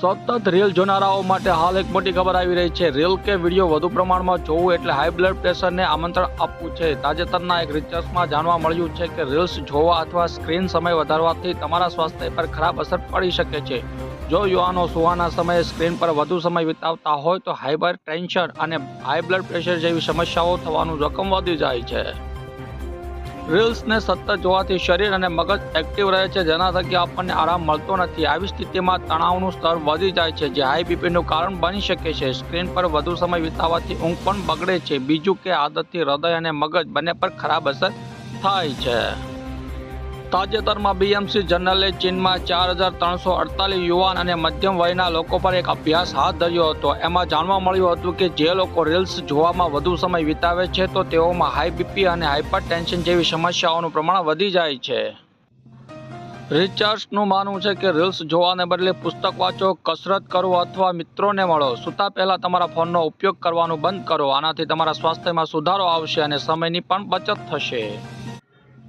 સતત રીલ જોનારાઓ માટે હાલ એક મોટી ખબર આવી રહી છે. રીલ કે વીડિયો વધુ પ્રમાણમાં જોવું એટલે હાઈ બ્લડ પ્રેશરને આમંત્રણ આપવું છે. તાજેતરના એક રિસર્ચમાં જાણવા મળ્યું છે કે રીલ્સ જોવા અથવા સ્ક્રીન સમય વધારવાથી તમારા સ્વાસ્થ્ય પર ખરાબ અસર પડી શકે છે. જો યુવાનો સુવાના સમયે સ્ક્રીન પર વધુ સમય વિતાવતા હોય તો હાઈબર ટેન્શન અને હાઈ બ્લડ પ્રેશર જેવી સમસ્યાઓ થવાનું જોખમ વધી જાય છે. રીલ્સને સતત જોવાથી શરીર અને મગજ એક્ટિવ રહે છે. જેના થકી આપણને આરામ મળતો નથી. આવી સ્થિતિમાં તણાવનું સ્તર વધી જાય છે, જે હાઈ બીપીનું કારણ બની શકે છે. સ્ક્રીન પર વધુ સમય વિતાવવાથી ઊંઘ પણ બગડે છે. બીજું કે આદતથી હૃદય અને મગજ બંને પર ખરાબ અસર થાય છે. તાજેતરમાં બીએમસી જનરલે ચીનમાં ચાર હજાર ત્રણસો અડતાલીસ યુવાન અને મધ્યમ વયના લોકો પર એક અભ્યાસ હાથ ધર્યો હતો. એમાં જાણવા મળ્યું હતું કે જે લોકો રીલ્સ જોવામાં વધુ સમય વિતાવે છે, તો તેઓમાં હાઈ બીપી અને હાઇપર જેવી સમસ્યાઓનું પ્રમાણ વધી જાય છે. રિચર્સનું માનવું છે કે રીલ્સ જોવાને બદલે પુસ્તક વાંચો, કસરત કરો અથવા મિત્રોને મળો. સૂતા પહેલાં તમારા ફોનનો ઉપયોગ કરવાનું બંધ કરો. આનાથી તમારા સ્વાસ્થ્યમાં સુધારો આવશે અને સમયની પણ બચત થશે.